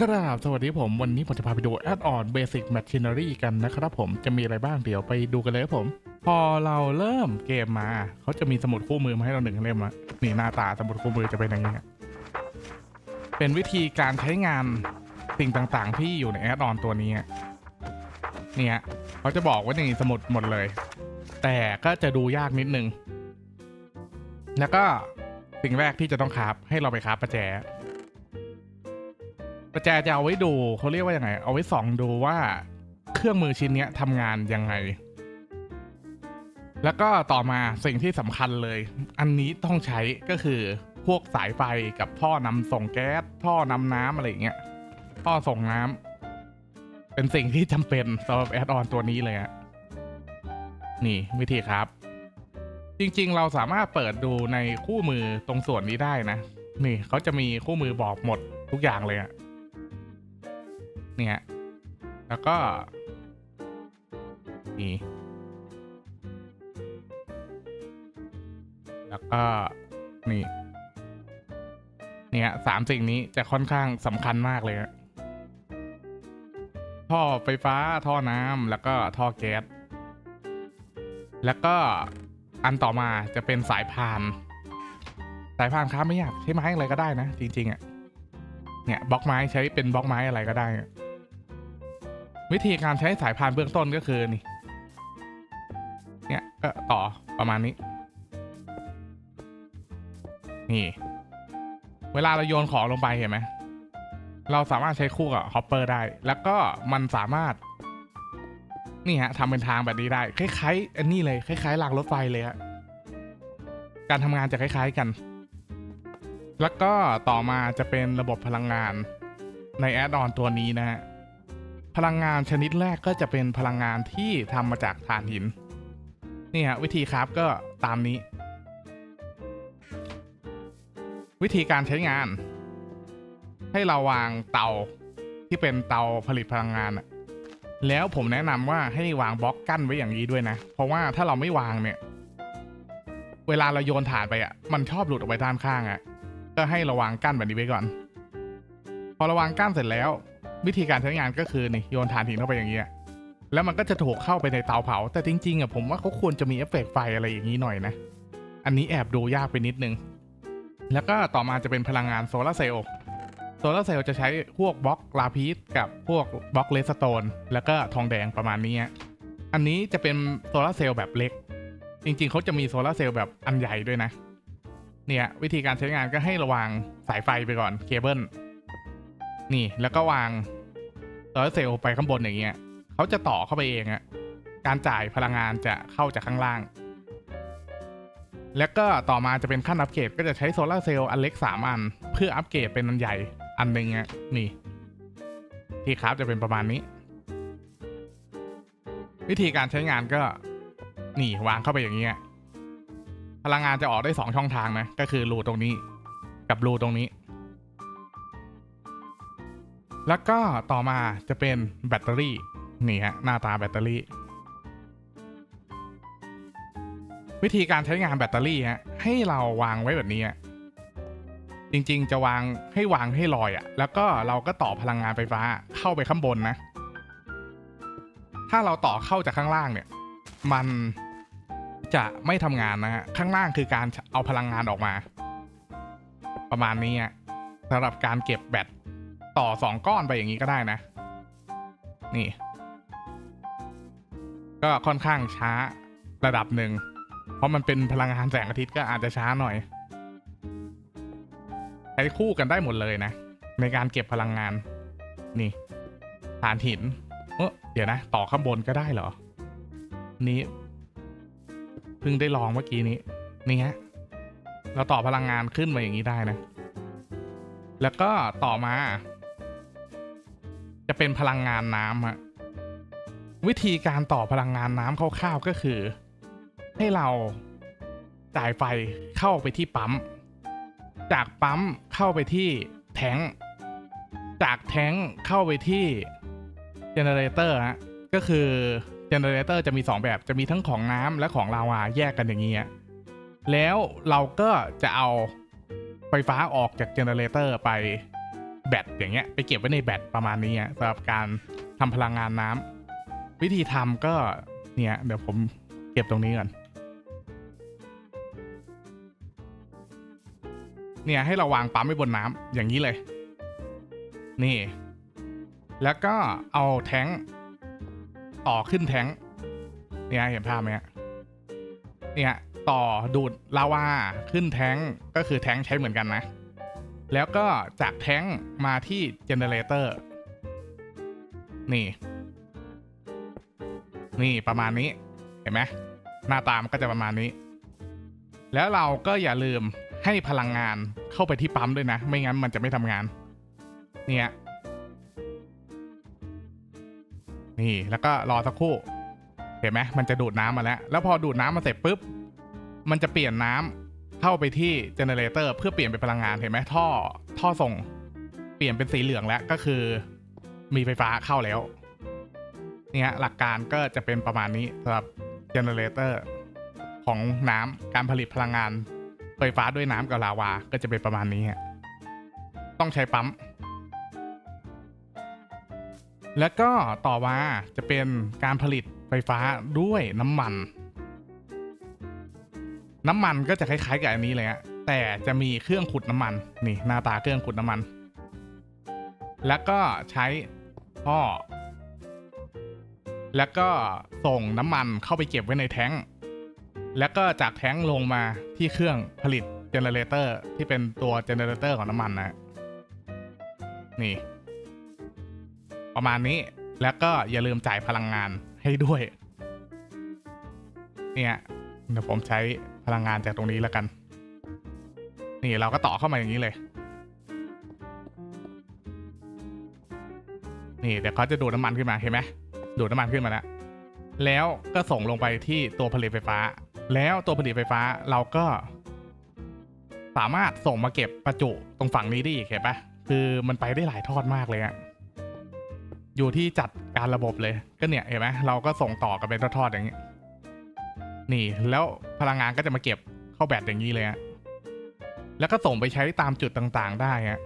กราบสวัสดีผม วันนี้ผมจะพาไปดู Add-on Basic Machinery กันนะครับผมจะมีอะไรบ้างเดี๋ยวไปดูกันเลยครับผม พอเราเริ่มเกมมา เขาจะมีสมุดคู่มือมาให้เราหนึ่งเล่มอะนี่หน้าตาสมุดคู่มือจะเป็นอย่างนี้เป็นวิธีการใช้งานสิ่งต่างๆ ที่อยู่ใน Add-on ตัวนี้เนี่ยเขาจะบอกไว้ในสมุดหมดเลย แต่ก็จะดูยากนิดนึง แล้วก็สิ่งแรกที่จะต้องคราฟให้เราไปคราฟประแจ ประแจจะเอาไว้ดูเขาเรียกว่ายังไง เอาไว้ส่องดูว่าเครื่องมือชิ้นเนี้ยทำงานยังไง แล้วก็ต่อมาสิ่งที่สำคัญเลย อันนี้ต้องใช้ก็คือพวกสายไฟกับท่อนำส่งแก๊สท่อนำน้ำอะไรอย่างเงี้ยท่อส่งน้ำเป็นสิ่งที่จำเป็นสำหรับแอดออนตัวนี้เลยอะนี่วิธีครับ จริงๆ เราสามารถเปิดดูในคู่มือตรงส่วนนี้ได้นะ นี่เขาจะมีคู่มือบอกหมดทุกอย่างเลยอะ เนี่ย แล้วก็นี่แล้วก็นี่ เนี่ยสามสิ่งนี้จะค่อนข้างสำคัญมากเลยอะท่อไฟฟ้าท่อน้ำแล้วก็ท่อแก๊สแล้วก็อันต่อมาจะเป็นสายพาน สายพานครับไม่อยากใช้ไม้อะไรก็ได้นะ จริง ๆอะ่ะเนี่ยบล็อกไม้ใช้เป็นบล็อกไม้อะไรก็ได้ วิธีการใช้สายพานเบื้องต้นก็คือนี่ เนี่ยก็ต่อประมาณนี้ นี่ เวลาเราโยนของลงไปเห็นไหม เราสามารถใช้คู่กับฮอปเปอร์ได้ แล้วก็มันสามารถ นี่ฮะทำเป็นทางแบบนี้ได้ คล้ายๆ อันนี้เลย คล้ายๆรางรถไฟเลยฮะ การทำงานจะคล้ายๆกัน แล้วก็ต่อมาจะเป็นระบบพลังงานในแอดออนตัวนี้นะฮะ พลังงานชนิดแรกก็จะเป็นพลังงานที่ทำมาจากถ่านหิน นี่ฮะวิธีคราฟก็ตามนี้ วิธีการใช้งาน ให้เราวางเตาที่เป็นเตาผลิตพลังงาน แล้วผมแนะนำว่าให้วางบล็อกกั้นไว้อย่างนี้ด้วยนะ เพราะว่าถ้าเราไม่วางเนี่ย เวลาเราโยนถ่านไปอะ มันชอบหลุดออกไปด้านข้างอะ ก็ให้ระวังกั้นแบบนี้ไว้ก่อน พอระวังกั้นเสร็จแล้ว วิธีการใช้งานก็คือนี่โยนถ่านหินเข้าไปอย่างเงี้ยแล้วมันก็จะถูกเข้าไปในเตาเผา แต่จริงๆอะผมว่าเขาควรจะมีเอฟเฟกต์ไฟอะไรอย่างนี้หน่อยนะ อันนี้แอบดูยากไปนิดนึง แล้วก็ต่อมาจะเป็นพลังงานโซลาร์เซลล์โซลาร์เซลล์จะใช้พวกบล็อกลาพีสกับพวกบล็อกเลสโตนแล้วก็ทองแดงประมาณนี้อะอันนี้จะเป็นโซลาร์เซลล์แบบเล็ก จริงๆเขาจะมีโซลาร์เซลล์แบบอันใหญ่ด้วยนะ เนี่ยวิธีการใช้งานก็ให้ระวางสายไฟไปก่อนเคเบิลนี่แล้วก็วาง โซลาร์เซลล์ไปข้างบนอย่างเงี้ยเขาจะต่อเข้าไปเองอะการจ่ายพลังงานจะเข้าจากข้างล่าง แล้วก็ต่อมาจะเป็นขั้นอัปเกรดก็จะใช้โซลาร์เซลล์อันเล็ก 3 อัน เพื่ออัปเกรดเป็นอันใหญ่อันหนึ่งอะนี่ที่ครับจะเป็นประมาณนี้ วิธีการใช้งานก็นี่วางเข้าไปอย่างเงี้ยพลังงานจะออกได้ 2 ช่องทางนะ ก็คือรูตรงนี้ กับรูตรงนี้ แล้วก็ต่อมาจะเป็นแบตเตอรี่นี่ฮะหน้าตาแบตเตอรี่ วิธีการใช้งานแบตเตอรี่ฮะให้เราวางไว้แบบนี้จริงๆ จะวางให้วางให้ลอยอะ่ะ แล้วก็เราก็ต่อพลังงานไฟฟ้าเข้าไปข้างบนนะ ถ้าเราต่อเข้าจากข้างล่างเนี่ย มันจะไม่ทำงานนะฮะข้างล่างคือการเอาพลังงานออกมา ประมาณนี้สำหรับการเก็บแบต ต่อสองก้อนไปอย่างนี้ก็ได้นะ นี่ ก็ค่อนข้างช้าระดับหนึ่ง เพราะมันเป็นพลังงานแสงอาทิตย์ก็อาจจะช้าหน่อยใช้คู่กันได้หมดเลยนะ ในการเก็บพลังงาน นี่ฐานหินเออเดี๋ยวนะ ต่อข้างบนก็ได้เหรอ นี้เพิ่งได้ลองเมื่อกี้นี้ นี่ฮะเราต่อพลังงานขึ้นมาอย่างนี้ได้นะ แล้วก็ต่อมา จะเป็นพลังงานน้ำฮะวิธีการต่อพลังงานน้ำคร่าวๆก็คือ ให้เราจ่ายไฟเข้าไปที่ปั๊ม จากปั๊มเข้าไปที่แทงจากแทงเข้าไปที่เจเนเรเตอร์ฮะก็คือเจเนเรเตอร์จะมี 2 แบบจะมีทั้งของน้ำและของลาวาแยกกันอย่างนี้แล้วเราก็จะเอาไฟฟ้าออกจากเจเนเรเตอร์ไป แบตอย่างเงี้ยไปเก็บไว้ในแบตประมาณนี้สำหรับการทำพลังงานน้ำวิธีทำก็เนี่ย เดี๋ยวผมเก็บตรงนี้ก่อนเนี่ยให้เราวางปั๊มไว้บนน้ำอย่างนี้เลย นี่ แล้วก็เอาแท้งต่อขึ้นแท้งเนี่ยเห็นภาพไหมฮะเนี่ยต่อดูดลาวาขึ้นแท้งก็คือแท้งใช้เหมือนกันนะ แล้วก็จากแท้งมาที่เจเนเรเตอร์นี่ นี่ประมาณนี้ เห็นไหมหน้าตามนก็จะประมาณนี้ แล้วเราก็อย่าลืมให้พลังงานเข้าไปที่ปั๊มด้วยนะ ไม่งั้นมันจะไม่ทำงาน เนี่ย นี่แล้วก็รอสักครู่ เห็นไหมมันจะดูดน้ำมาแล้ว แล้วพอดูดน้ำมาเสร็จปุ๊บ มันจะเปลี่ยนน้ำ เข้าไปที่เจเนเรเตอร์เพื่อเปลี่ยนเป็นพลังงานเห็นไหมท่อท่อส่ง เปลี่ยนเป็นสีเหลืองแล้วก็คือ มีไฟฟ้าเข้าแล้ว เนี่ยหลักการก็จะเป็นประมาณนี้สำหรับเจเนเรเตอร์ของน้ำการผลิตพลังงาน ไฟฟ้าด้วยน้ำกับลาวาก็จะเป็นประมาณนี้ฮะต้องใช้ปั๊ม แล้วก็ต่อมาจะเป็นการผลิตไฟฟ้าด้วยน้ำมัน น้ำมันก็จะคล้ายๆกับอันนี้เลยฮะแต่จะมีเครื่องขุดน้ำมันนี่หน้าตาเครื่องขุดน้ำมัน แล้วก็ใช้ท่อ แล้วก็ส่งน้ำมันเข้าไปเก็บไว้ในแท้งแล้วก็จากแท้งลงมาที่เครื่องผลิตเจเนเรเตอร์ที่เป็นตัวเจเนเรเตอร์ของน้ำมันนะนี่ ประมาณนี้แล้วก็อย่าลืมจ่ายพลังงานให้ด้วย เนี่ยเดี๋ยวผมใช้ พลังงานจากตรงนี้แล้วกัน นี่เราก็ต่อเข้ามาอย่างนี้เลย นี่เดี๋ยวเขาจะดูดน้ำมันขึ้นมาเห็นไหมดูดน้ำมันขึ้นมาแล้วแล้วก็ส่งลงไปที่ตัวผลิตไฟฟ้า แล้วตัวผลิตไฟฟ้าเราก็ สามารถส่งมาเก็บประจุตรงฝั่งนี้ได้อีกเห็นปะคือมันไปได้หลายทอดมากเลยอะอยู่ที่จัดการระบบเลย ก็เนี่ยเห็นไหมเราก็ส่งต่อกันเป็นทอดๆอย่างนี้ นี่แล้ว พลังงานก็จะมาเก็บเข้าแบตอย่างนี้เลยฮะแล้วก็ส่งไปใช้ตามจุดต่างๆ ได้ฮะ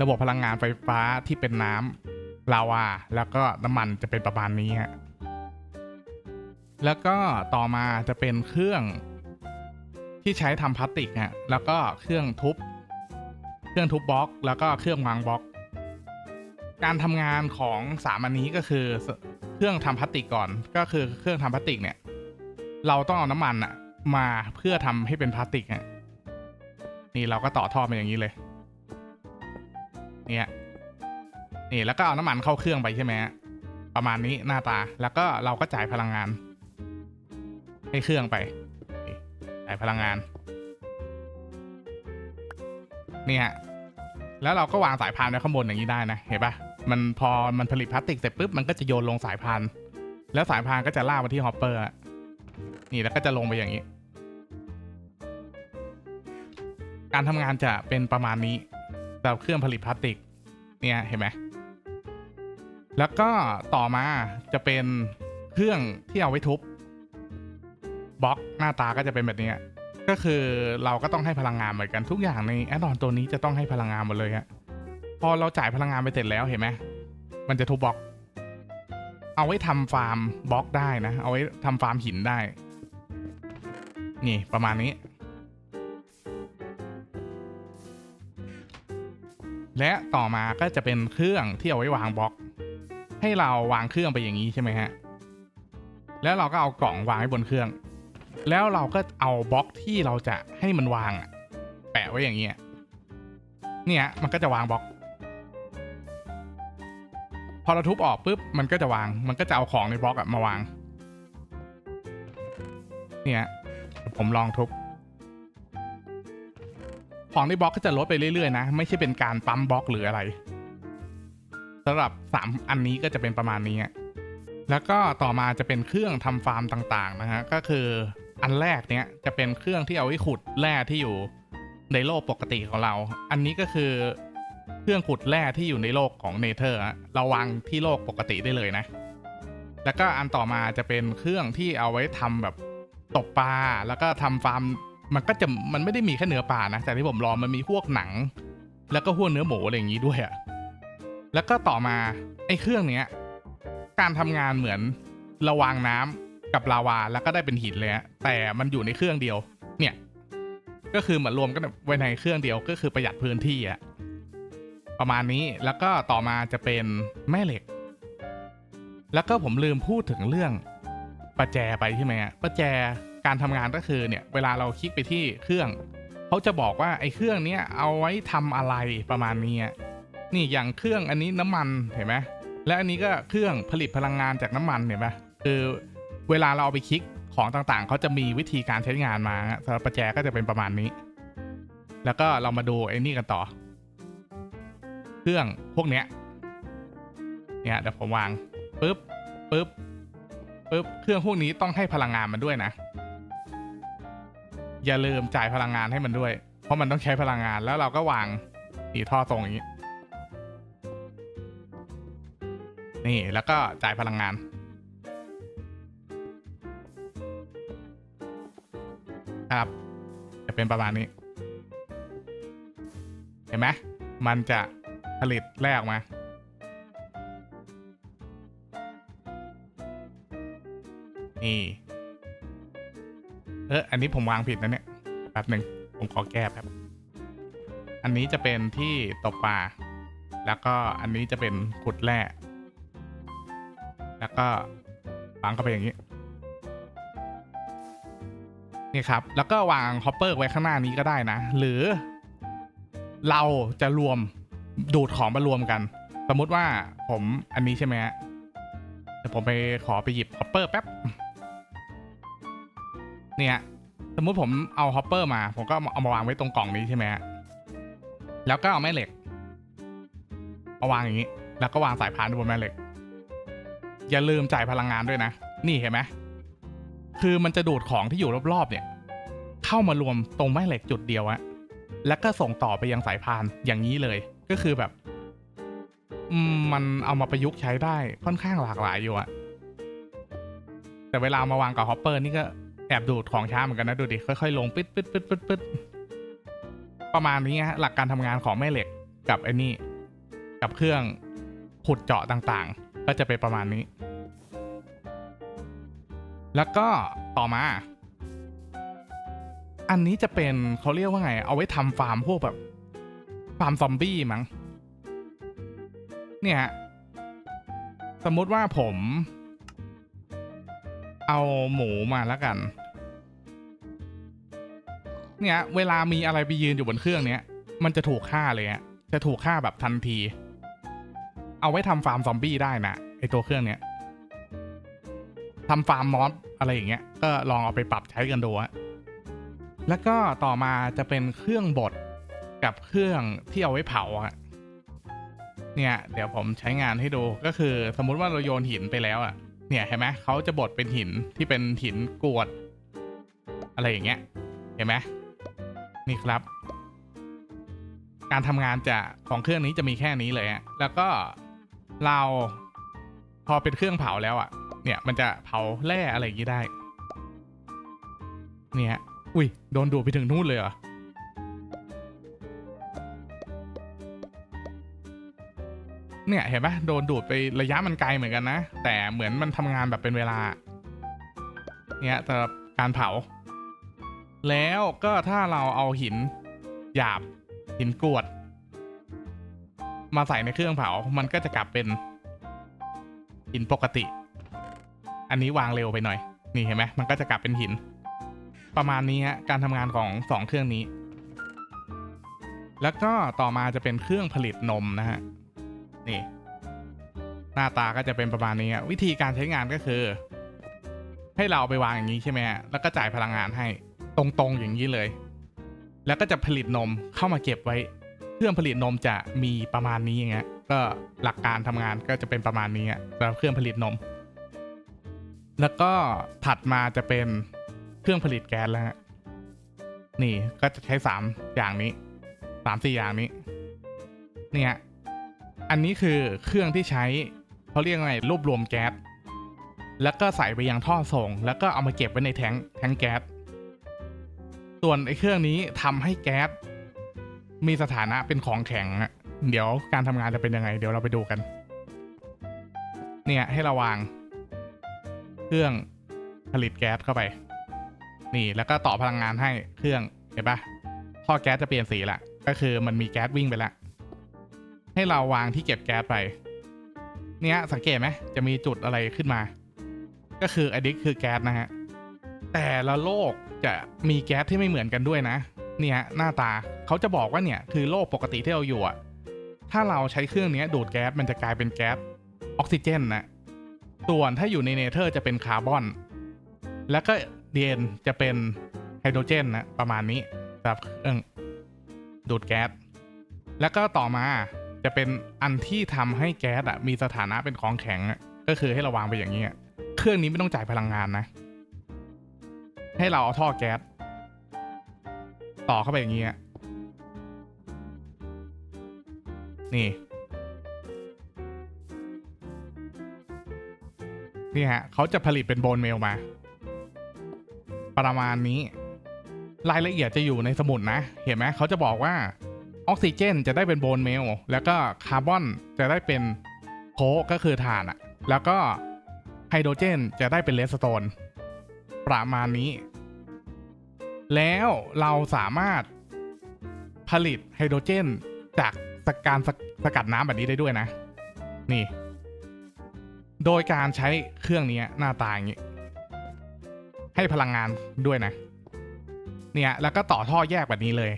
ระบบพลังงานไฟฟ้าที่เป็นน้ำลาวา แล้วก็น้ำมันจะเป็นประมาณนี้ฮะแล้วก็ต่อมาจะเป็นเครื่องที่ใช้ทำพลาสติกฮะแล้วก็เครื่องทุบ เครื่องทุบบล็อก แล้วก็เครื่องวางบล็อก การทำงานของสามอันนี้ก็คือเครื่องทำพลาสติกก่อน ก็คือเครื่องทำพลาสติกเนี่ย เราต้องเอาน้ำมันอะมาเพื่อทำให้เป็นพลาสติกฮะนี่เราก็ต่อท่อมาอย่างนี้เลย เนี่ยนี่แล้วก็เอาน้ำมันเข้าเครื่องไปใช่ไหมฮะประมาณนี้หน้าตาแล้วก็เราก็จ่ายพลังงาน ให้เครื่องไปจ่ายพลังงานเนี่ยแล้วเราก็วางสายพานไว้ข้างบนอย่างนี้ได้นะเห็นปะมันพอมันผลิตพลาสติกเสร็จปุ๊บมันก็จะโยนลงสายพานแล้วสายพานก็จะลากมาที่ฮอปเปอร์ นี่แล้วก็จะลงไปอย่างนี้ การทำงานจะเป็นประมาณนี้สำหรับเครื่องผลิตพลาสติก เนี่ยเห็นไหมแล้วก็ต่อมาจะเป็นเครื่องที่เอาไว้ทุบบล็อกหน้าตาก็จะเป็นแบบนี้ก็คือเราก็ต้องให้พลังงานเหมือนกันทุกอย่างในแอดดอนตัวนี้จะต้องให้พลังงานหมดเลยฮะพอเราจ่ายพลังงานไปเสร็จแล้วเห็นไหมมันจะทุบบล็อก เอาไว้ทำฟาร์มบล็อกได้นะ เอาไว้ทำฟาร์มหินได้ นี่ประมาณนี้ และต่อมาก็จะเป็นเครื่องที่เอาไว้วางบล็อก ให้เราวางเครื่องไปอย่างนี้ใช่ไหมฮะ แล้วเราก็เอากล่องวางไว้บนเครื่อง แล้วเราก็เอาบล็อกที่เราจะให้มันวางแปะไว้อย่างเงี้ย เนี่ยมันก็จะวางบล็อก พอเราทุบออกปุ๊บมันก็จะวาง มันก็จะเอาของในบล็อกอะมาวาง เนี่ย ผมลองทุบของในบล็อกก็จะลดไปเรื่อยๆนะ ไม่ใช่เป็นการปั๊มบล็อกหรืออะไรสำหรับ 3 อันนี้ก็จะเป็นประมาณนี้ แล้วก็ต่อมาจะเป็นเครื่องทำฟาร์มต่างๆนะฮะก็คืออันแรกเนี้ยจะเป็นเครื่องที่เอาไว้ขุดแร่ที่อยู่ในโลกปกติของเรา อันนี้ก็คือเครื่องขุดแร่ที่อยู่ในโลกของเนเธอร์อะเราวางที่โลกปกติได้เลยนะ แล้วก็อันต่อมาจะเป็นเครื่องที่เอาไว้ทำแบบ ตกปลาแล้วก็ทำฟาร์มมันก็จะมันไม่ได้มีแค่เนื้อปลานะแต่ที่ผมลองมันมีพวกหนัง แล้วก็หัวเนื้อหมูอะไรอย่างนี้ด้วยอะแล้วก็ต่อมาไอ้เครื่องเนี้ยการทำงานเหมือนระวางน้ำกับลาวาแล้วก็ได้เป็นหินเลยฮะแต่มันอยู่ในเครื่องเดียว เนี่ย ก็คือเหมือนรวมกันไว้ในเครื่องเดียวก็คือประหยัดพื้นที่อะประมาณนี้แล้วก็ต่อมาจะเป็นแม่เหล็ก แล้วก็ผมลืมพูดถึงเรื่อง ประแจไปใช่ไหมฮะประแจการทำงานก็คือเนี่ยเวลาเราคลิกไปที่เครื่องเขาจะบอกว่าไอ้เครื่องเนี้ยเอาไว้ทำอะไรประมาณนี้นี่อย่างเครื่องอันนี้น้ำมันเห็นไหมและอันนี้ก็เครื่องผลิตพลังงานจากน้ำมันเห็นไหมคือเวลาเราเอาไปคลิกของต่างๆเขาจะมีวิธีการใช้งานมาฮะสำหรับประแจก็จะเป็นประมาณนี้ แล้วก็เรามาดูไอ้นี่กันต่อ เครื่องพวกเนี้ยเนี่ยเดี๋ยวผมวางปึ๊บปึ๊บ ปึ๊บเครื่องพวกนี้ต้องให้พลังงานมันด้วยนะ อย่าลืมจ่ายพลังงานให้มันด้วย เพราะมันต้องใช้พลังงานแล้วเราก็วางอีท่อตรงอย่างนี้ นี่แล้วก็จ่ายพลังงาน ครับ จะเป็นประมาณนี้ เห็นไหมมันจะผลิตแรกออกมา นี่ เอออันนี้ผมวางผิดนะเนี่ยแป๊บหนึ่งผมขอแก้แป๊บอันนี้จะเป็นที่ตกปลาแล้วก็อันนี้จะเป็นขุดแร่แล้วก็วางเข้าไปอย่างนี้นี่ครับ แล้วก็วางฮอปเปอร์ไว้ข้างหน้านี้ก็ได้นะ หรือ เราจะรวมดูดของมารวมกัน สมมติว่าผมอันนี้ใช่ไหมฮะเดี๋ยวผมไปขอไปหยิบฮอปเปอร์แป๊บ เนี่ยสมมุติผมเอาฮอปเปอร์มา ผมก็เอามาวางไว้ตรงกล่องนี้ใช่ไหมฮะแล้วก็เอาแม่เหล็กมาวางอย่างนี้ แล้วก็วางสายพานบนแม่เหล็ก อย่าลืมจ่ายพลังงานด้วยนะ นี่เห็นไหมคือมันจะดูดของที่อยู่รอบๆเนี่ย เข้ามารวมตรงแม่เหล็กจุดเดียวอะแล้วก็ส่งต่อไปยังสายพานอย่างนี้เลย ก็คือแบบมันเอามาประยุกต์ใช้ได้ค่อนข้างหลากหลายอยู่อะแต่เวลามาวางกับฮอปเปอร์นี่ก็ แอบดูดของช้าเหมือนกันนะดูดิค่อยๆลงปึ๊ดปึ๊ดปึ๊ดปึ๊ดปึ๊ดประมาณนี้ฮะหลักการทำงานของแม่เหล็กกับไอ้นี่กับเครื่องขุดเจาะต่างๆ ก็จะเป็นประมาณนี้ แล้วก็ต่อมา อันนี้จะเป็นเขาเรียกว่าไง เอาไว้ทำฟาร์มพวกแบบฟาร์มซอมบี้มั้งเนี่ยสมมติว่าผม เอาหมูมาแล้วกัน เนี่ยเวลามีอะไรไปยืนอยู่บนเครื่องเนี้ยมันจะถูกฆ่าเลยฮะจะถูกฆ่าแบบทันที เอาไว้ทำฟาร์มซอมบี้ได้นะไอตัวเครื่องเนี้ยทำฟาร์มมอสอะไรอย่างเงี้ย ก็ลองเอาไปปรับใช้กันดูอะแล้วก็ต่อมาจะเป็นเครื่องบดกับเครื่องที่เอาไว้เผาอะเนี่ย เดี๋ยวผมใช้งานให้ดูก็คือสมมุติว่าเราโยนหินไปแล้วอะเนี่ยเห็นไหมเขาจะบดเป็นหินที่เป็นหินกรวด อะไรอย่างเงี้ย เห็นไหม นี่ครับ การทำงานจะของเครื่องนี้จะมีแค่นี้เลยอะแล้วก็เราพอเป็นเครื่องเผาแล้วอะเนี่ยมันจะเผาแร่อะไรอย่างนี้ได้ เนี่ยอุ้ยโดนดูดไปถึงนู่นเลยเหรอเนี่ยเห็นปะโดนดูดไประยะมันไกลเหมือนกันนะ แต่เหมือนมันทำงานแบบเป็นเวลา เนี่ยสำหรับการเผา แล้วก็ถ้าเราเอาหินหยาบหินกรวด มาใส่ในเครื่องเผา มันก็จะกลับเป็นหินปกติ อันนี้วางเร็วไปหน่อย นี่เห็นไหมมันก็จะกลับเป็นหิน ประมาณนี้ฮะการทำงานของสองเครื่องนี้ แล้วก็ต่อมาจะเป็นเครื่องผลิตนมนะฮะ นี่ หน้าตาก็จะเป็นประมาณนี้ฮะวิธีการใช้งานก็คือ ให้เราเอาไปวางอย่างนี้ใช่ไหมฮะแล้วก็จ่ายพลังงานให้ ตรงๆอย่างนี้เลย แล้วก็จะผลิตนมเข้ามาเก็บไว้ เครื่องผลิตนมจะมีประมาณนี้อย่างเงี้ยก็หลักการทำงานก็จะเป็นประมาณนี้สำหรับเครื่องผลิตนม แล้วก็ถัดมาจะเป็นเครื่องผลิตแก๊สแล้วฮะนี่ก็จะใช้สามอย่างนี้สามสี่อย่างนี้เนี่ยอันนี้คือเครื่องที่ใช้เขาเรียกว่าไงรวบรวมแก๊สแล้วก็ใส่ไปยังท่อส่ง แล้วก็เอามาเก็บไว้ในแทงแทงแก๊ส ส่วนไอ้เครื่องนี้ทำให้แก๊สมีสถานะเป็นของแข็งอะเดี๋ยวการทำงานจะเป็นยังไง เดี๋ยวเราไปดูกัน เนี่ยให้เราวาง เครื่องผลิตแก๊สเข้าไป นี่แล้วก็ต่อพลังงานให้เครื่องเห็นปะท่อแก๊สจะเปลี่ยนสีละก็คือมันมีแก๊สวิ่งไปละให้เราวางที่เก็บแก๊สไป เนี่ยสังเกตไหมจะมีจุดอะไรขึ้นมา ก็คืออันนี้คือแก๊สนะฮะ แต่ละโลกจะมีแก๊สที่ไม่เหมือนกันด้วยนะ เนี่ยหน้าตาเขาจะบอกว่าเนี่ยคือโลกปกติที่เราอยู่อะถ้าเราใช้เครื่องนี้ดูดแก๊สมันจะกลายเป็นแก๊สออกซิเจนนะส่วนถ้าอยู่ในเนเธอร์จะเป็นคาร์บอน แล้วก็เดนจะเป็นไฮโดรเจนนะประมาณนี้สำหรับเครื่องดูดแก๊สแล้วก็ต่อมาจะเป็นอันที่ทำให้แก๊สอะมีสถานะเป็นของแข็งก็คือให้เราวางไปอย่างนี้เครื่องนี้ไม่ต้องจ่ายพลังงานนะ ให้เราเอาท่อแก๊สต่อเข้าไปอย่างนี้นี่ นี่ฮะเขาจะผลิตเป็นโบนเมลมา ประมาณนี้ รายละเอียดจะอยู่ในสมุดนะ เห็นไหมเขาจะบอกว่าออกซิเจนจะได้เป็นโบนเมล แล้วก็คาร์บอนจะได้เป็นโคกก็คือถ่านอะแล้วก็ไฮโดรเจนจะได้เป็นเลสโตน ประมาณนี้ แล้วเราสามารถผลิตไฮโดรเจน จากสการสสกัดน้ำแบบนี้ได้ด้วยนะ นี่ โดยการใช้เครื่องนี้หน้าตาอย่างนี้ ให้พลังงานด้วยนะ เนี่ยแล้วก็ต่อท่อแยกแบบนี้เลย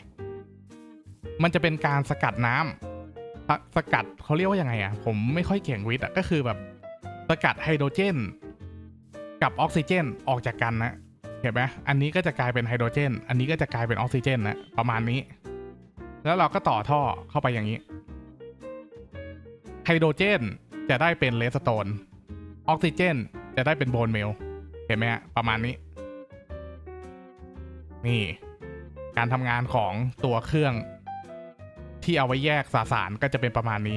มันจะเป็นการสกัดน้ำสสกัดเขาเรียกว่ายังไงอะ่ะ ผมไม่ค่อยเก่งวิทย์อะ่ะก็คือแบบสกัดไฮโดรเจน กับออกซิเจนออกจากกันนะเห็นไหมอันนี้ก็จะกลายเป็นไฮโดรเจน อันนี้ก็จะกลายเป็นออกซิเจนนะประมาณนี้ แล้วเราก็ต่อท่อเข้าไปอย่างนี้ ไฮโดรเจนจะได้เป็นเลสโตน ออกซิเจนจะได้เป็นโบนเมล เห็นไหมฮะประมาณนี้ นี่ การทำงานของตัวเครื่อง ที่เอาไว้แยกสสารก็จะเป็นประมาณนี้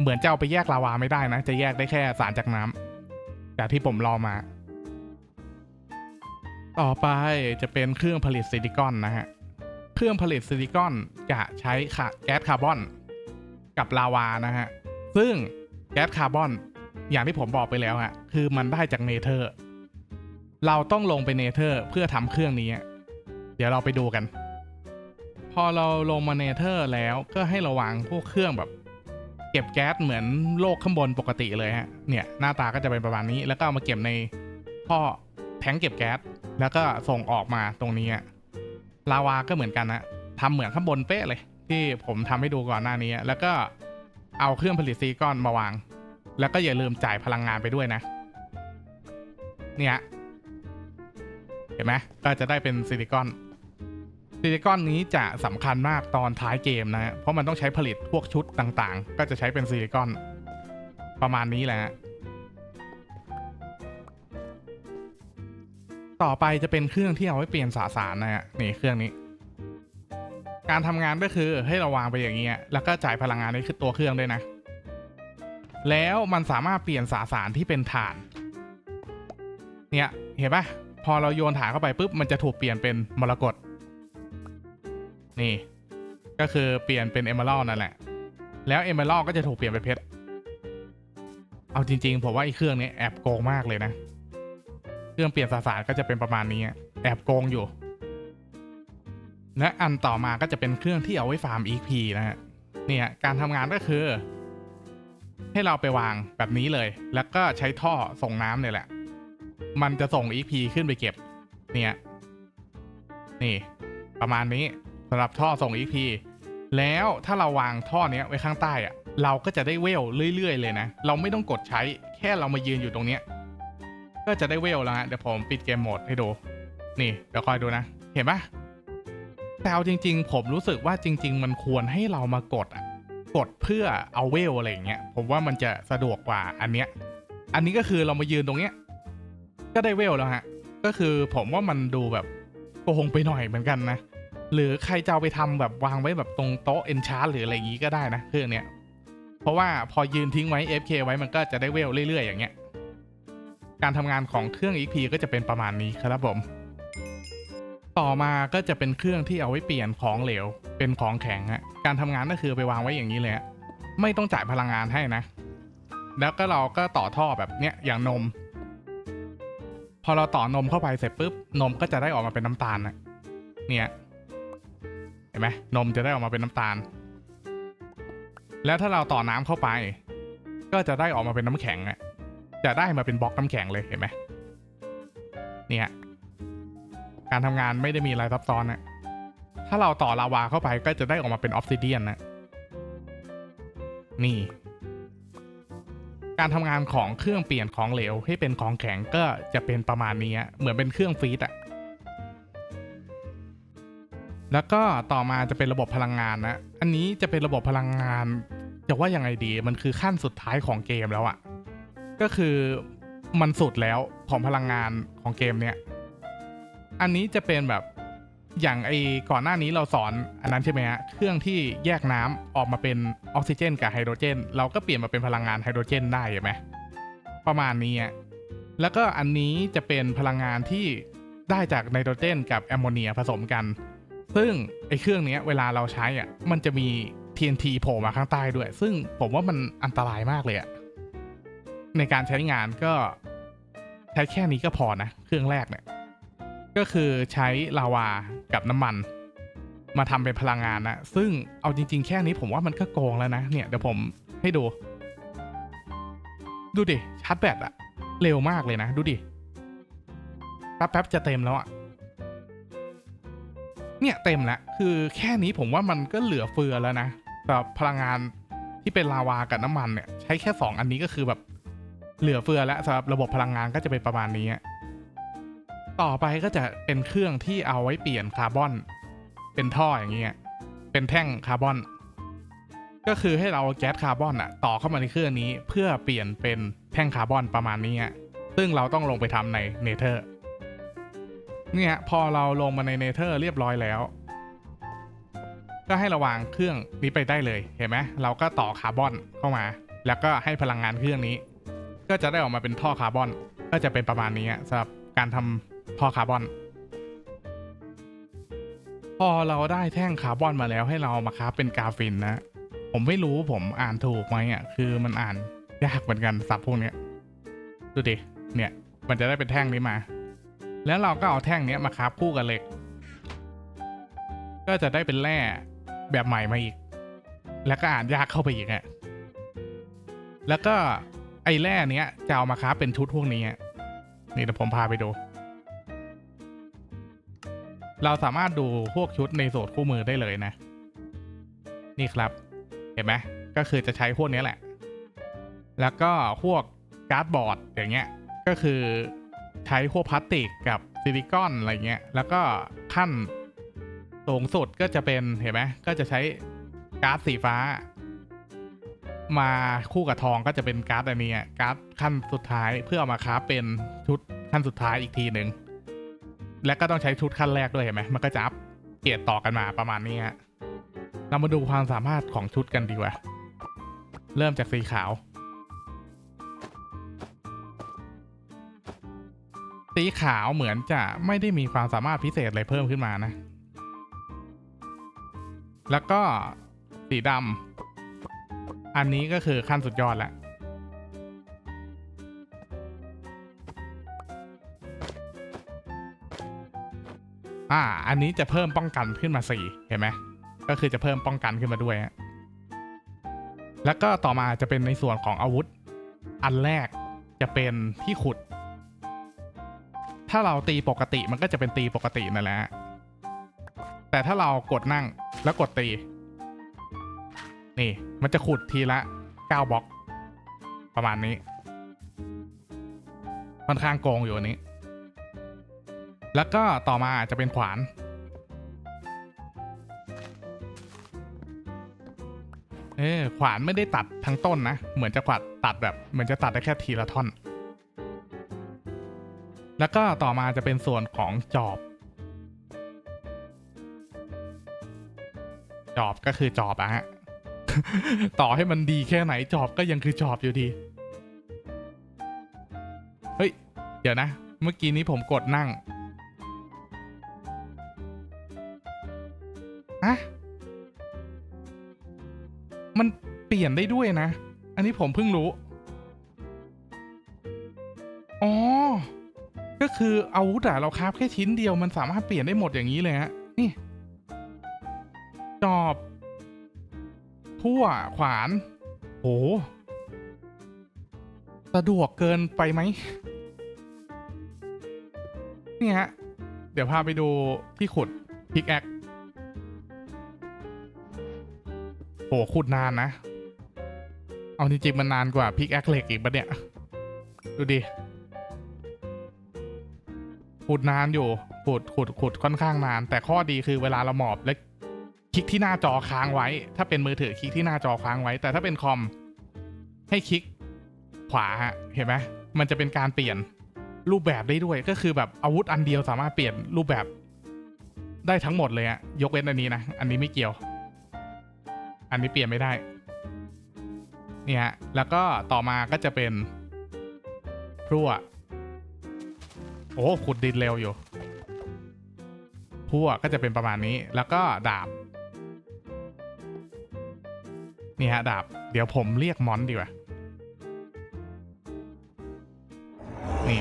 เหมือนจะเอาไปแยกลาวาไม่ได้นะ จะแยกได้แค่สารจากน้ำ จากที่ผมลองมา ต่อไปจะเป็นเครื่องผลิตซิลิคอนนะฮะ เครื่องผลิตซิลิคอนจะใช้ค่ะแก๊สคาร์บอน กับลาวานะฮะ ซึ่งแก๊สคาร์บอนอย่างที่ผมบอกไปแล้วฮะ คือมันได้จากเนเธอร์ เราต้องลงไปเนเธอร์เพื่อทำเครื่องนี้ เดี๋ยวเราไปดูกัน พอเราลงมาเนเธอร์แล้วก็ให้ระวังพวกเครื่องแบบ เก็บแก๊สเหมือนโลกข้างบนปกติเลยฮะ เนี่ยหน้าตาก็จะเป็นประมาณนี้ แล้วก็เอามาเก็บในท่อแทงเก็บแก๊ส แล้วก็ส่งออกมาตรงนี้ลาวาก็เหมือนกันนะทำเหมือนข้างบนเป๊ะเลย ที่ผมทำให้ดูก่อนหน้านี้ แล้วก็เอาเครื่องผลิตซิลิคอนมาวาง แล้วก็อย่าลืมจ่ายพลังงานไปด้วยนะ เนี่ย เห็นไหมก็จะได้เป็นซิลิคอน ซิลิคอนนี้จะสำคัญมากตอนท้ายเกมนะฮะเพราะมันต้องใช้ผลิตพวกชุดต่างๆ ก็จะใช้เป็นซิลิคอน ประมาณนี้แหละต่อไปจะเป็นเครื่องที่เอาไว้เปลี่ยนสสารนะฮะนี่เครื่องนี้ การทำงานก็คือให้เราวางไปอย่างเงี้ยแล้วก็จ่ายพลังงานให้คือตัวเครื่องด้วยนะ แล้วมันสามารถเปลี่ยนสสารที่เป็นถ่าน เนี่ยเห็นปะพอเราโยนถ่านเข้าไปปุ๊บมันจะถูกเปลี่ยนเป็นมรกต นี่ ก็คือเปลี่ยนเป็นเอเมอรัลนั่นแหละ แล้วเอเมอรัลก็จะถูกเปลี่ยนเป็นเพชร เอาจริง ๆ ผมว่าไอ้เครื่องนี้แอบโกงมากเลยนะ เครื่องเปลี่ยนสสารก็จะเป็นประมาณนี้แอบโกงอยู่ และอันต่อมาก็จะเป็นเครื่องที่เอาไว้ฟาร์ม EP นะฮะ เนี่ยการทำงานก็คือ ให้เราไปวางแบบนี้เลย แล้วก็ใช้ท่อส่งน้ำเนี่ยแหละ มันจะส่ง EP ขึ้นไปเก็บ เนี่ย นี่ประมาณนี้ สำหรับท่อส่ง EP แล้วถ้าเราวางท่อเนี้ยไว้ข้างใต้อะเราก็จะได้เวลเรื่อยๆ เลยนะ เราไม่ต้องกดใช้แค่เรามายืนอยู่ตรงเนี้ยก็จะได้เวลแล้วฮะเดี๋ยวผมปิดเกมโหมดให้ดู นี่เดี๋ยวคอยดูนะ เห็นปะแต่เอาจริง ๆ ผมรู้สึกว่าจริง ๆ มันควรให้เรามากดอะกดเพื่อเอาเวลอะไรอย่างเงี้ยผมว่ามันจะสะดวกกว่าอันเนี้ยอันนี้ก็คือเรามายืนตรงเนี้ยก็ได้เวลแล้วฮะก็คือผมว่ามันดูแบบโกงไปหน่อยเหมือนกันนะ หรือใครจะเอาไปทำแบบวางไว้แบบตรงโต๊ะเอนชาร์หรืออะไรอย่างงี้ก็ได้นะเครื่องเนี้ยเพราะว่าพอยืนทิ้งไว้ FK ไว้มันก็จะได้เวลเรื่อยๆอย่างเงี้ย การทำงานของเครื่อง EP ก็จะเป็นประมาณนี้ครับผม ต่อมาก็จะเป็นเครื่องที่เอาไว้เปลี่ยนของเหลว เป็นของแข็งฮะการทำงานก็คือไปวางไว้อย่างนี้เลยฮะไม่ต้องจ่ายพลังงานให้นะ แล้วก็เราก็ต่อท่อแบบเนี้ยอย่างนม พอเราต่อนมเข้าไปเสร็จปุ๊บนมก็จะได้ออกมาเป็นน้ำตาลนะเนี่ย ห็นไหมนมจะได้ออกมาเป็นน้ำตาล แล้วถ้าเราต่อน้ำเข้าไป ก็จะได้ออกมาเป็นน้ำแข็งอะจะได้มาเป็นบล็อกน้ำแข็งเลยเห็นไหมเนี่ยการทำงานไม่ได้มีอะไรซับซ้อนนะถ้าเราต่อลาวาเข้าไปก็จะได้ออกมาเป็นออฟซิเดียนนะนี่ การทำงานของเครื่องเปลี่ยนของเหลวให้เป็นของแข็งก็จะเป็นประมาณนี้เหมือนเป็นเครื่องฟีดอะ แล้วก็ต่อมาจะเป็นระบบพลังงานนะ อันนี้จะเป็นระบบพลังงาน จะว่ายังไงดี มันคือขั้นสุดท้ายของเกมแล้วอะก็คือมันสุดแล้วของพลังงานของเกมเนี้ย อันนี้จะเป็นแบบอย่างไอ้ก่อนหน้านี้เราสอนอันนั้นใช่ไหมฮะ เครื่องที่แยกน้ำออกมาเป็นออกซิเจน กับไฮโดรเจน เราก็เปลี่ยนมาเป็นพลังงานไฮโดรเจน ได้ใช่ไหมประมาณนี้อะแล้วก็อันนี้จะเป็นพลังงานที่ได้จากไนโตรเจน กับแอมโมเนียผสมกัน ซึ่งไอเครื่องเนี้ยเวลาเราใช้อะมันจะมี TNT โผล่มาข้างใต้ด้วย ซึ่งผมว่ามันอันตรายมากเลยอะในการใช้งานก็ใช้แค่นี้ก็พอนะ เครื่องแรกเนี่ย ก็คือใช้ลาวากับน้ำมัน มาทำเป็นพลังงานนะ ซึ่งเอาจริง ๆ แค่นี้ผมว่ามันก็โกงแล้วนะ เนี่ยเดี๋ยวผมให้ดู ดูดิชาร์จแบตอะเร็วมากเลยนะ ดูดิแป๊บๆจะเต็มแล้วอะ เนี่ยเต็มแล้วคือแค่นี้ผมว่ามันก็เหลือเฟือแล้วนะสำหรับพลังงานที่เป็นลาวากับน้ำมันเนี่ยใช้แค่สองอันนี้ก็คือแบบเหลือเฟือแล้วสำหรับระบบพลังงานก็จะเป็นประมาณนี้ ต่อไปก็จะเป็นเครื่องที่เอาไว้เปลี่ยนคาร์บอน เป็นท่ออย่างเงี้ยเป็นแท่งคาร์บอน ก็คือให้เราแก๊สคาร์บอนอะต่อเข้ามาในเครื่องนี้เพื่อเปลี่ยนเป็นแท่งคาร์บอนประมาณนี้ซึ่งเราต้องลงไปทำในเนเธอร์ เนี่ยพอเราลงมาในเนเธอร์เรียบร้อยแล้ว ก็ให้ระวางเครื่องนี้ไปได้เลยเห็นไหมเราก็ต่อคาร์บอนเข้ามา แล้วก็ให้พลังงานเครื่องนี้ ก็จะได้ออกมาเป็นท่อคาร์บอน ก็จะเป็นประมาณนี้สำหรับการทำท่อคาร์บอน พอเราได้แท่งคาร์บอนมาแล้วให้เรามาคราฟเป็นกราฟินนะ ผมไม่รู้ผมอ่านถูกไหมอะคือมันอ่านยากเหมือนกันศัพท์พวกเนี้ยดูดิเนี่ยมันจะได้เป็นแท่งนี้มา แล้วเราก็เอาแท่งนี้มาคาฟคู่กับเหล็ก ก็จะได้เป็นแร่แบบใหม่มาอีก แล้วก็อ่านยากเข้าไปอีกอะแล้วก็ไอ้แร่เนี้ยจะเอามาคาฟเป็นชุดพวกนี้นี่เดี๋ยวผมพาไปดู เราสามารถดูพวกชุดในโสดคู่มือได้เลยนะ นี่ครับ เห็นไหมก็คือจะใช้พวกนี้แหละ แล้วก็พวกการ์ดบอร์ดอย่างเงี้ย ก็คือ ใช้พวกพลาสติกกับซิลิคอนอะไรเงี้ย แล้วก็ขั้นสูงสุดก็จะเป็นเห็นไหมก็จะใช้ก๊าร์ดสีฟ้า มาคู่กับทองก็จะเป็นก๊าร์ดอันนี้อะการ์ดขั้นสุดท้ายเพื่อเอามาคราฟเป็นชุดขั้นสุดท้ายอีกทีหนึ่งและก็ต้องใช้ชุดขั้นแรกด้วยเห็นไหมมันก็จะอัพเกียรต่อกันมาประมาณนี้ฮะเรามาดูความสามารถของชุดกันดีกว่า เริ่มจากสีขาว สีขาวเหมือนจะไม่ได้มีความสามารถพิเศษอะไรเพิ่มขึ้นมานะ แล้วก็สีดำอันนี้ก็คือขั้นสุดยอดแล้วอ่า อันนี้จะเพิ่มป้องกันขึ้นมาสี่เห็นไหม ก็คือจะเพิ่มป้องกันขึ้นมาด้วย แล้วก็ต่อมาจะเป็นในส่วนของอาวุธ อันแรกจะเป็นที่ขุด ถ้าเราตีปกติมันก็จะเป็นตีปกตินั่นแหละ แต่ถ้าเรากดนั่งแล้วกดตี นี่มันจะขุดทีละ9บล็อก ประมาณนี้ค่อนข้างโกงอยู่อันนี้ แล้วก็ต่อมาจะเป็นขวาน เออขวานไม่ได้ตัดทั้งต้นนะ เหมือนจะขวาดตัดแบบ เหมือนจะตัดได้แค่ทีละท่อน แล้วก็ต่อมาจะเป็นส่วนของจอบ จอบก็คือจอบอะฮะ ต่อให้มันดีแค่ไหนจอบก็ยังคือจอบอยู่ดี เฮ้ย เดี๋ยวนะ เมื่อกี้นี้ผมกดนั่งอะมันเปลี่ยนได้ด้วยนะ อันนี้ผมเพิ่งรู้ คืออาวุธอะเราคราฟแค่ชิ้นเดียวมันสามารถเปลี่ยนได้หมดอย่างนี้เลยฮะนี่จอบพั่วขวานโหสะดวกเกินไปไหมนี่ฮะ เดี๋ยวพาไปดูที่ขุดพิกแอคโหขุดนานนะ เอาจริงๆมันนานกว่าพิกแอคเหล็กอีกปะเนี่ย ดูดิ ขุดนานอยู่ขุดขุดขุดค่อนข้างนาน แต่ข้อดีคือเวลาเราหมอบแล้วคลิกที่หน้าจอค้างไว้ ถ้าเป็นมือถือคลิกที่หน้าจอค้างไว้ แต่ถ้าเป็นคอมให้คลิกขวาฮะเห็นไหมมันจะเป็นการเปลี่ยนรูปแบบได้ด้วยก็คือแบบอาวุธอันเดียวสามารถเปลี่ยนรูปแบบได้ทั้งหมดเลยอะยกเว้นอันนี้นะอันนี้ไม่เกี่ยว อันนี้เปลี่ยนไม่ได้เนี่ยฮะแล้วก็ต่อมาก็จะเป็นพรั่ว โอ้ขุดดินเร็วอยู่พวกก็จะเป็นประมาณนี้แล้วก็ดาบ นี่ฮะ ดาบ เดี๋ยวผมเรียกมอนดีกว่า นี่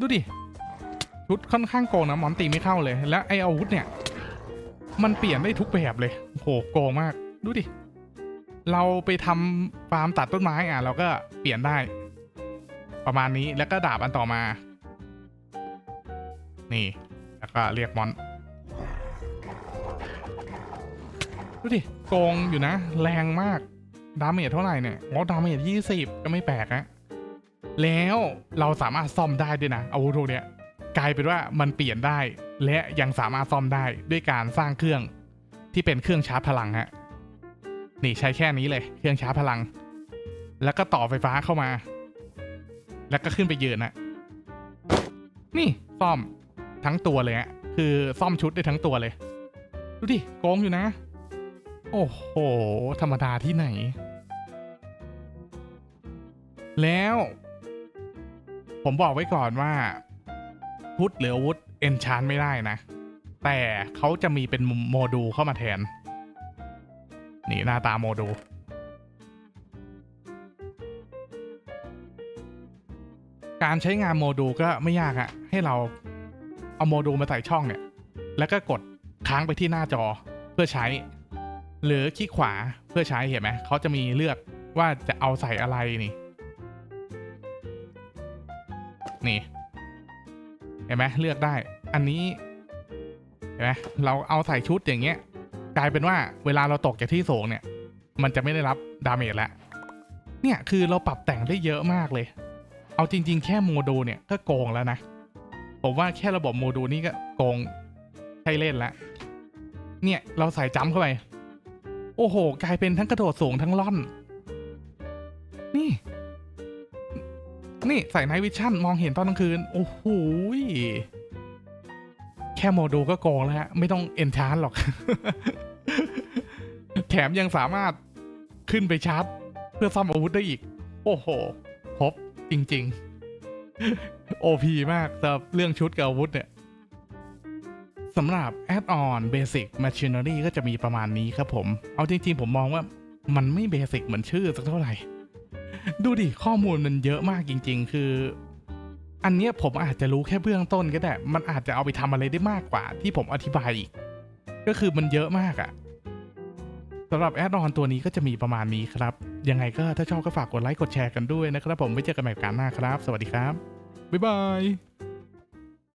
ดูดิ ชุดค่อนข้างโกงนะ มอนตีไม่เข้าเลย แล้วไออาวุธเนี่ย มันเปลี่ยนได้ทุกแบบเลยโอ้โหโกงมาก ดูดิ เราไปทำฟาร์มตัดต้นไม้อะ เราก็เปลี่ยนได้ ประมาณนี้แล้วก็ดาบอันต่อมา นี่ แล้วก็เรียกมอน ดูดิโกงอยู่นะ แรงมาก ดาเมจเท่าไหร่เนี่ยอ๋อดาเมจยี่สิบก็ไม่แปลกนะ แล้วเราสามารถซ่อมได้ด้วยนะ อาวุธพวกเนี้ยกลายเป็นว่ามันเปลี่ยนได้ และยังสามารถซ่อมได้ด้วยการสร้างเครื่องที่เป็นเครื่องชาร์จพลังฮะนี่ใช้แค่นี้เลยเครื่องชาร์จพลัง แล้วก็ต่อไฟฟ้าเข้ามา แล้วก็ขึ้นไปยืนนะนี่ซ่อม ทั้งตัวเลยฮะคือซ่อมชุดได้ทั้งตัวเลย ดูดิโกงอยู่นะ โอ้โห ธรรมดาที่ไหน แล้ว ผมบอกไว้ก่อนว่าพุทธหรืออาวุธเอนชานไม่ได้นะ แต่เขาจะมีเป็นโมดูลเข้ามาแทน นี่หน้าตาโมดูลการใช้งานโมดูลก็ไม่ยากอะให้เรา เอาโมดูลมาใส่ช่องเนี่ย แล้วก็กดค้างไปที่หน้าจอเพื่อใช้ หรือคลิกขวาเพื่อใช้เห็นไหมเขาจะมีเลือกว่าจะเอาใส่อะไรนี่ นี่ เห็นไหมเลือกได้ อันนี้เห็นไหมเราเอาใส่ชุดอย่างเงี้ย กลายเป็นว่าเวลาเราตกจากที่สูงเนี่ย มันจะไม่ได้รับดาเมจแล้วเนี่ยคือเราปรับแต่งได้เยอะมากเลย เอาจริง ๆ แค่โมดูลเนี่ยก็โกงแล้วนะ ผมว่าแค่ระบบโมดูลนี่ก็โกงใช่เล่นแล้วเนี่ยเราใส่จัมเข้าไป โอ้โห กลายเป็นทั้งกระโดดสูงทั้งล่อน นี่ นี่ใส่ไนวิชั่นมองเห็นตอนกลางคืน โอ้โหแค่โมดูลก็โกงแล้วฮะ ไม่ต้องเอนชานหรอก แถมยังสามารถขึ้นไปชาร์จ เพื่อซ่อมอาวุธได้อีก โอ้โห ครบ จริง ๆ OP มากสำหรับเรื่องชุดกับอาวุธเนี่ยสำหรับ Add-on Basic Machinery ก็จะมีประมาณนี้ครับผม เอาจริง ๆ ผมมองว่ามันไม่เบสิกเหมือนชื่อสักเท่าไหร่ ดูดิ ข้อมูลมันเยอะมากจริง ๆ คือ อันเนี้ยผมอาจจะรู้แค่เบื้องต้นก็ได้ มันอาจจะเอาไปทำอะไรได้มากกว่าที่ผมอธิบายอีก ก็คือมันเยอะมากอะ สำหรับแอดออนตัวนี้ก็จะมีประมาณนี้ครับ ยังไงก็ถ้าชอบก็ฝากกดไลค์กดแชร์กันด้วยนะครับ ผมไว้เจอกันใหม่การหน้าครับ สวัสดีครับ บ๊ายบาย